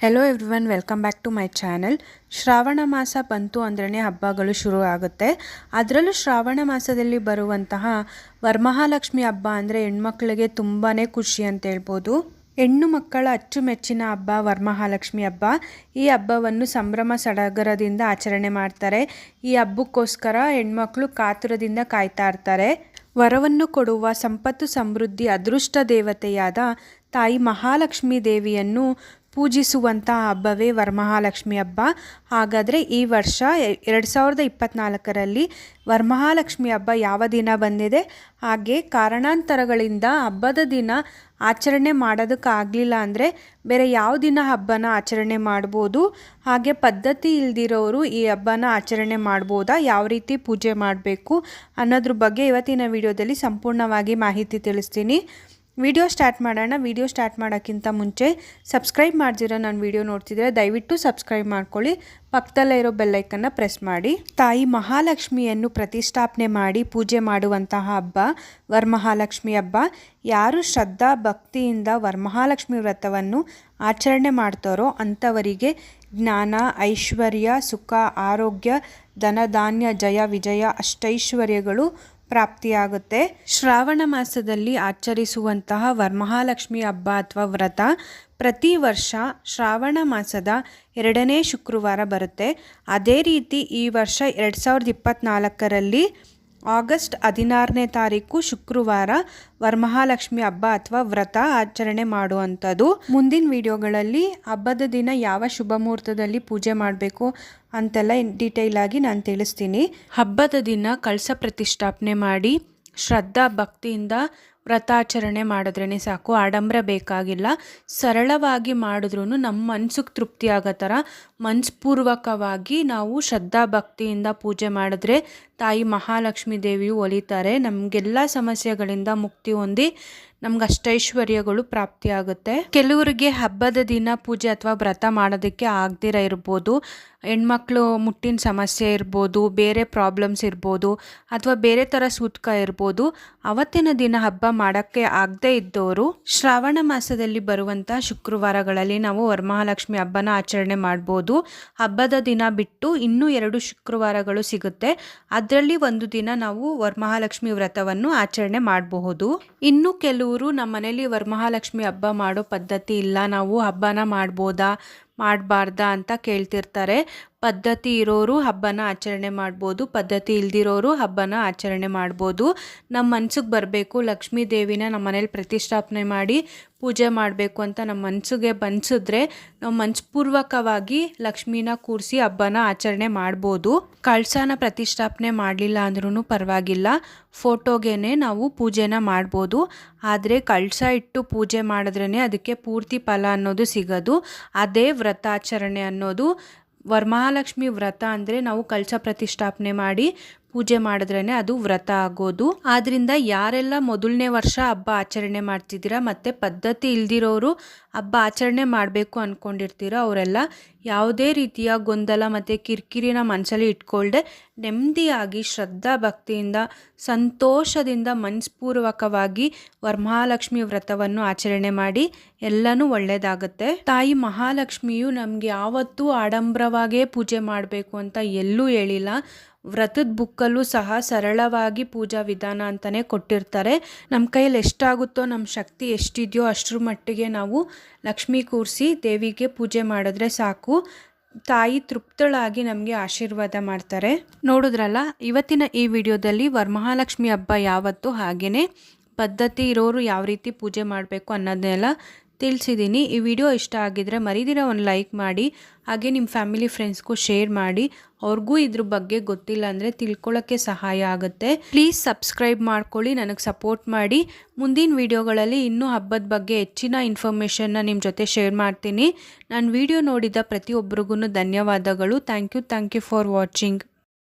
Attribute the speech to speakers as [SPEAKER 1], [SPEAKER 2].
[SPEAKER 1] Hello everyone welcome back to my channel Shravana ಮಾಸ ಬಂತು ಅಂದ್ರೇ ಹಬ್ಬಗಳು ಶುರು ಆಗುತ್ತೆ. ಅದರಲ್ಲೂ ಶ್ರಾವಣ ಮಾಸದಲ್ಲಿ ಬರುವಂತಹ ವರಮಹಾಲಕ್ಷ್ಮಿ ಹಬ್ಬ ಅಂದರೆ ಹೆಣ್ಮಕ್ಳಿಗೆ ತುಂಬಾ ಖುಷಿ ಅಂತ ಹೇಳ್ಬೋದು. ಹೆಣ್ಣು ಮಕ್ಕಳ ಅಚ್ಚುಮೆಚ್ಚಿನ ಹಬ್ಬ, ವರಮಹಾಲಕ್ಷ್ಮಿ ಹಬ್ಬ. ಈ ಹಬ್ಬವನ್ನು ಸಂಭ್ರಮ ಸಡಗರದಿಂದ ಆಚರಣೆ ಮಾಡ್ತಾರೆ. ಈ ಹಬ್ಬಕ್ಕೋಸ್ಕರ ಹೆಣ್ಮಕ್ಳು ಕಾತುರದಿಂದ ಕಾಯ್ತಾ ಇರ್ತಾರೆ. ವರವನ್ನು ಕೊಡುವ ಸಂಪತ್ತು ಸಮೃದ್ಧಿ, ಅದೃಷ್ಟ ದೇವತೆಯಾದ ತಾಯಿ ಮಹಾಲಕ್ಷ್ಮಿ ದೇವಿಯನ್ನು ಪೂಜಿಸುವಂಥ ಹಬ್ಬವೇ ವರಮಹಾಲಕ್ಷ್ಮಿ ಹಬ್ಬ. ಹಾಗಾದರೆ ಈ ವರ್ಷ ಎರಡು ಸಾವಿರದ ಇಪ್ಪತ್ತ್ನಾಲ್ಕರಲ್ಲಿ ವರಮಹಾಲಕ್ಷ್ಮಿ ಹಬ್ಬ ಯಾವ ದಿನ ಬಂದಿದೆ? ಹಾಗೆ ಕಾರಣಾಂತರಗಳಿಂದ ಹಬ್ಬದ ದಿನ ಆಚರಣೆ ಮಾಡೋದಕ್ಕಾಗಲಿಲ್ಲ ಅಂದರೆ ಬೇರೆ ಯಾವ ದಿನ ಹಬ್ಬನ ಆಚರಣೆ ಮಾಡ್ಬೋದು? ಹಾಗೆ ಪದ್ಧತಿ ಇಲ್ದಿರೋರು ಈ ಹಬ್ಬನ ಆಚರಣೆ ಮಾಡ್ಬೋದಾ? ಯಾವ ರೀತಿ ಪೂಜೆ ಮಾಡಬೇಕು ಅನ್ನೋದ್ರ ಬಗ್ಗೆ ಇವತ್ತಿನ ವಿಡಿಯೋದಲ್ಲಿ ಸಂಪೂರ್ಣವಾಗಿ ಮಾಹಿತಿ ತಿಳಿಸ್ತೀನಿ. ವಿಡಿಯೋ ಸ್ಟಾರ್ಟ್ ಮಾಡೋಣ. ವಿಡಿಯೋ ಸ್ಟಾರ್ಟ್ ಮಾಡೋಕ್ಕಿಂತ ಮುಂಚೆ ಸಬ್ಸ್ಕ್ರೈಬ್ ಮಾಡ್ದಿರೋ ನಾನು ವಿಡಿಯೋ ನೋಡ್ತಿದ್ರೆ ದಯವಿಟ್ಟು ಸಬ್ಸ್ಕ್ರೈಬ್ ಮಾಡ್ಕೊಳ್ಳಿ. ಪಕ್ಕದಲ್ಲೇ ಇರೋ ಬೆಲ್ಲೈಕನ್ನ ಪ್ರೆಸ್ ಮಾಡಿ. ತಾಯಿ ಮಹಾಲಕ್ಷ್ಮಿಯನ್ನು ಪ್ರತಿಷ್ಠಾಪನೆ ಮಾಡಿ ಪೂಜೆ ಮಾಡುವಂತಹ ಹಬ್ಬ ವರಮಹಾಲಕ್ಷ್ಮಿ ಹಬ್ಬ. ಯಾರು ಶ್ರದ್ಧಾ ಭಕ್ತಿಯಿಂದ ವರಮಹಾಲಕ್ಷ್ಮಿ ವ್ರತವನ್ನು ಆಚರಣೆ ಮಾಡ್ತಾರೋ ಅಂಥವರಿಗೆ ಜ್ಞಾನ, ಐಶ್ವರ್ಯ, ಸುಖ, ಆರೋಗ್ಯ, ಧನಧಾನ್ಯ, ಜಯ, ವಿಜಯ, ಅಷ್ಟೈಶ್ವರ್ಯಗಳು ಪ್ರಾಪ್ತಿಯಾಗುತ್ತೆ. ಶ್ರಾವಣ ಮಾಸದಲ್ಲಿ ಆಚರಿಸುವಂತಹ ವರಮಹಾಲಕ್ಷ್ಮಿ ಹಬ್ಬ ಅಥವಾ ವ್ರತ ಪ್ರತಿ ವರ್ಷ ಶ್ರಾವಣ ಮಾಸದ ಎರಡನೇ ಶುಕ್ರವಾರ ಬರುತ್ತೆ. ಅದೇ ರೀತಿ ಈ ವರ್ಷ ಎರಡು ಸಾವಿರದ ಇಪ್ಪತ್ತ್ನಾಲ್ಕರಲ್ಲಿ ಆಗಸ್ಟ್ ಹದಿನಾರನೇ ತಾರೀಕು ಶುಕ್ರವಾರ ವರಮಹಾಲಕ್ಷ್ಮಿ ಹಬ್ಬ ಅಥವಾ ವ್ರತ ಆಚರಣೆ ಮಾಡುವಂಥದ್ದು. ಮುಂದಿನ ವಿಡಿಯೋಗಳಲ್ಲಿ ಹಬ್ಬದ ದಿನ ಯಾವ ಶುಭ ಮುಹೂರ್ತದಲ್ಲಿ ಪೂಜೆ ಮಾಡಬೇಕು ಅಂತೆಲ್ಲ ಡೀಟೇಲ್ ಆಗಿ ನಾನು ತಿಳಿಸ್ತೀನಿ. ಹಬ್ಬದ ದಿನ ಕಳಸ ಪ್ರತಿಷ್ಠಾಪನೆ ಮಾಡಿ ಶ್ರದ್ಧಾ, ಭಕ್ತಿಯಿಂದ ವ್ರತಾಚರಣೆ ಮಾಡಿದ್ರೇ ಸಾಕು, ಆಡಂಬರ ಬೇಕಾಗಿಲ್ಲ. ಸರಳವಾಗಿ ಮಾಡಿದ್ರೂ ನಮ್ಮ ಮನಸ್ಸಿಗೆ ತೃಪ್ತಿ ಆಗೋ ಥರ ಮನಸ್ಪೂರ್ವಕವಾಗಿ ನಾವು ಶ್ರದ್ಧಾ ಭಕ್ತಿಯಿಂದ ಪೂಜೆ ಮಾಡಿದ್ರೆ ತಾಯಿ ಮಹಾಲಕ್ಷ್ಮೀ ದೇವಿಯು ಒಲಿತಾರೆ. ನಮಗೆಲ್ಲ ಸಮಸ್ಯೆಗಳಿಂದ ಮುಕ್ತಿ ಹೊಂದಿ ನಮ್ಗೆ ಅಷ್ಟೈಶ್ವರ್ಯಗಳು ಪ್ರಾಪ್ತಿಯಾಗುತ್ತೆ. ಕೆಲವರಿಗೆ ಹಬ್ಬದ ದಿನ ಪೂಜೆ ಅಥವಾ ವ್ರತ ಮಾಡೋದಕ್ಕೆ ಆಗದಿರ ಇರ್ಬೋದು. ಹೆಣ್ಮಕ್ಳು ಮುಟ್ಟಿನ ಸಮಸ್ಯೆ ಇರ್ಬೋದು, ಬೇರೆ ಪ್ರಾಬ್ಲಮ್ಸ್ ಇರ್ಬೋದು ಅಥವಾ ಬೇರೆ ಥರ ಸೂತ್ಕ ಇರ್ಬೋದು. ಅವತ್ತಿನ ದಿನ ಹಬ್ಬ ಮಾಡೋಕ್ಕೆ ಆಗದೇ ಇದ್ದವರು ಶ್ರಾವಣ ಮಾಸದಲ್ಲಿ ಬರುವಂಥ ಶುಕ್ರವಾರಗಳಲ್ಲಿ ನಾವು ವರಮಹಾಲಕ್ಷ್ಮಿ ಹಬ್ಬನ ಆಚರಣೆ ಮಾಡ್ಬೋದು. ಹಬ್ಬದ ದಿನ ಬಿಟ್ಟು ಇನ್ನೂ ಎರಡು ಶುಕ್ರವಾರಗಳು ಸಿಗುತ್ತೆ. ಅದರಲ್ಲಿ ಒಂದು ದಿನ ನಾವು ವರಮಹಾಲಕ್ಷ್ಮಿ ವ್ರತವನ್ನು ಆಚರಣೆ ಮಾಡಬಹುದು. ಇನ್ನು ಕೆಲವರು ನಮ್ಮ ಮನೇಲಿ ವರಮಹಾಲಕ್ಷ್ಮಿ ಹಬ್ಬ ಮಾಡೋ ಪದ್ಧತಿ ಇಲ್ಲ. ನಾವು ಹಬ್ಬನ ಮಾಡ್ಬೋದಾ ಮಾಡಬಾರ್ದಾ ಅಂತ ಕೇಳ್ತಿರ್ತಾರೆ. ಪದ್ಧತಿ ಇರೋರು ಹಬ್ಬನ ಆಚರಣೆ ಮಾಡ್ಬೋದು, ಪದ್ಧತಿ ಇಲ್ದಿರೋರು ಹಬ್ಬನ ಆಚರಣೆ ಮಾಡ್ಬೋದು. ನಮ್ಮ ಮನ್ಸಿಗೆ ಬರಬೇಕು, ಲಕ್ಷ್ಮೀ ದೇವಿನ ನಮ್ಮ ಮನೇಲಿ ಪ್ರತಿಷ್ಠಾಪನೆ ಮಾಡಿ ಪೂಜೆ ಮಾಡಬೇಕು ಅಂತ ನಮ್ಮ ಮನಸ್ಸಿಗೆ ಬನ್ಸಿದ್ರೆ ನಾವು ಮನಸ್ಪೂರ್ವಕವಾಗಿ ಲಕ್ಷ್ಮೀನ ಕೂರಿಸಿ ಹಬ್ಬನ ಆಚರಣೆ ಮಾಡ್ಬೋದು. ಕಳಸನ ಪ್ರತಿಷ್ಠಾಪನೆ ಮಾಡಲಿಲ್ಲ ಅಂದ್ರೂ ಪರವಾಗಿಲ್ಲ. ಫೋಟೋಗೇನೆ ನಾವು ಪೂಜೆನ ಮಾಡ್ಬೋದು. ಆದರೆ ಕಳಸ ಇಟ್ಟು ಪೂಜೆ ಮಾಡಿದ್ರೇ ಅದಕ್ಕೆ ಪೂರ್ತಿ ಫಲ ಅನ್ನೋದು ಸಿಗೋದು. ಅದೇ ವ್ರತಾಚರಣೆ ಅನ್ನೋದು. ವರಮಹಾಲಕ್ಷ್ಮಿ ವ್ರತ ಅಂದರೆ ನಾವು ಕಲ್ಚ ಪ್ರತಿಷ್ಠಾಪನೆ ಮಾಡಿ ಪೂಜೆ ಮಾಡಿದ್ರೇ ಅದು ವ್ರತ ಆಗೋದು. ಆದ್ರಿಂದ ಯಾರೆಲ್ಲ ಮೊದಲನೇ ವರ್ಷ ಹಬ್ಬ ಆಚರಣೆ ಮಾಡ್ತಿದ್ದೀರಾ ಮತ್ತು ಪದ್ಧತಿ ಇಲ್ದಿರೋರು ಹಬ್ಬ ಆಚರಣೆ ಮಾಡಬೇಕು ಅಂದ್ಕೊಂಡಿರ್ತೀರೋ ಅವರೆಲ್ಲ ಯಾವುದೇ ರೀತಿಯ ಗೊಂದಲ ಮತ್ತು ಕಿರಿಕಿರಿನ ಮನಸ್ಸಲ್ಲಿ ಇಟ್ಕೊಳ್ದೆ ನೆಮ್ಮದಿಯಾಗಿ ಶ್ರದ್ಧಾ ಭಕ್ತಿಯಿಂದ ಸಂತೋಷದಿಂದ ಮನಸ್ಪೂರ್ವಕವಾಗಿ ವರಮಹಾಲಕ್ಷ್ಮಿ ವ್ರತವನ್ನು ಆಚರಣೆ ಮಾಡಿ ಎಲ್ಲನೂ ಒಳ್ಳೆಯದಾಗುತ್ತೆ ತಾಯಿ ಮಹಾಲಕ್ಷ್ಮಿಯು ನಮಗೆ ಯಾವತ್ತೂ ಆಡಂಬರವಾಗೇ ಪೂಜೆ ಮಾಡಬೇಕು ಅಂತ ಎಲ್ಲೂ ಹೇಳಿಲ್ಲ. ವ್ರತದ ಬುಕ್ಕಲ್ಲೂ ಸಹ ಸರಳವಾಗಿ ಪೂಜಾ ವಿಧಾನ ಅಂತಲೇ ಕೊಟ್ಟಿರ್ತಾರೆ. ನಮ್ಮ ಕೈಯಲ್ಲಿ ಎಷ್ಟಾಗುತ್ತೋ ನಮ್ಮ ಶಕ್ತಿ ಎಷ್ಟಿದೆಯೋ ಅಷ್ಟರ ಮಟ್ಟಿಗೆ ನಾವು ಲಕ್ಷ್ಮಿ ಕೂರಿಸಿ ದೇವಿಗೆ ಪೂಜೆ ಮಾಡಿದ್ರೆ ಸಾಕು. ತಾಯಿ ತೃಪ್ತಳಾಗಿ ನಮಗೆ ಆಶೀರ್ವಾದ ಮಾಡ್ತಾರೆ. ನೋಡಿದ್ರಲ್ಲ, ಇವತ್ತಿನ ಈ ವಿಡಿಯೋದಲ್ಲಿ ವರಮಹಾಲಕ್ಷ್ಮಿ ಹಬ್ಬ ಯಾವತ್ತು ಹಾಗೆಯೇ ಪದ್ಧತಿ ಇರೋರು ಯಾವ ರೀತಿ ಪೂಜೆ ಮಾಡಬೇಕು ಅನ್ನೋದನ್ನೆಲ್ಲ ತಿಳಿಸಿದ್ದೀನಿ. ಈ ವಿಡಿಯೋ ಇಷ್ಟ ಆಗಿದ್ರೆ ಮರಿದಿರ ಒಂದು ಲೈಕ್ ಮಾಡಿ, ಹಾಗೆ ನಿಮ್ಮ ಫ್ಯಾಮಿಲಿ ಫ್ರೆಂಡ್ಸ್ಗೂ ಶೇರ್ ಮಾಡಿ. ಅವ್ರಿಗೂ ಇದ್ರ ಬಗ್ಗೆ ಗೊತ್ತಿಲ್ಲ ಅಂದರೆ ತಿಳ್ಕೊಳ್ಳೋಕ್ಕೆ ಸಹಾಯ ಆಗುತ್ತೆ. ಪ್ಲೀಸ್ ಸಬ್ಸ್ಕ್ರೈಬ್ ಮಾಡ್ಕೊಳ್ಳಿ, ನನಗೆ ಸಪೋರ್ಟ್ ಮಾಡಿ. ಮುಂದಿನ ವಿಡಿಯೋಗಳಲ್ಲಿ ಇನ್ನೂ ಹಬ್ಬದ ಬಗ್ಗೆ ಹೆಚ್ಚಿನ ಇನ್ಫಾರ್ಮೇಷನ್ನ ನಿಮ್ಮ ಜೊತೆ ಶೇರ್ ಮಾಡ್ತೀನಿ. ನಾನು ವಿಡಿಯೋ ನೋಡಿದ ಪ್ರತಿಯೊಬ್ಬರಿಗೂ ಧನ್ಯವಾದಗಳು. Thank you thank you for watching.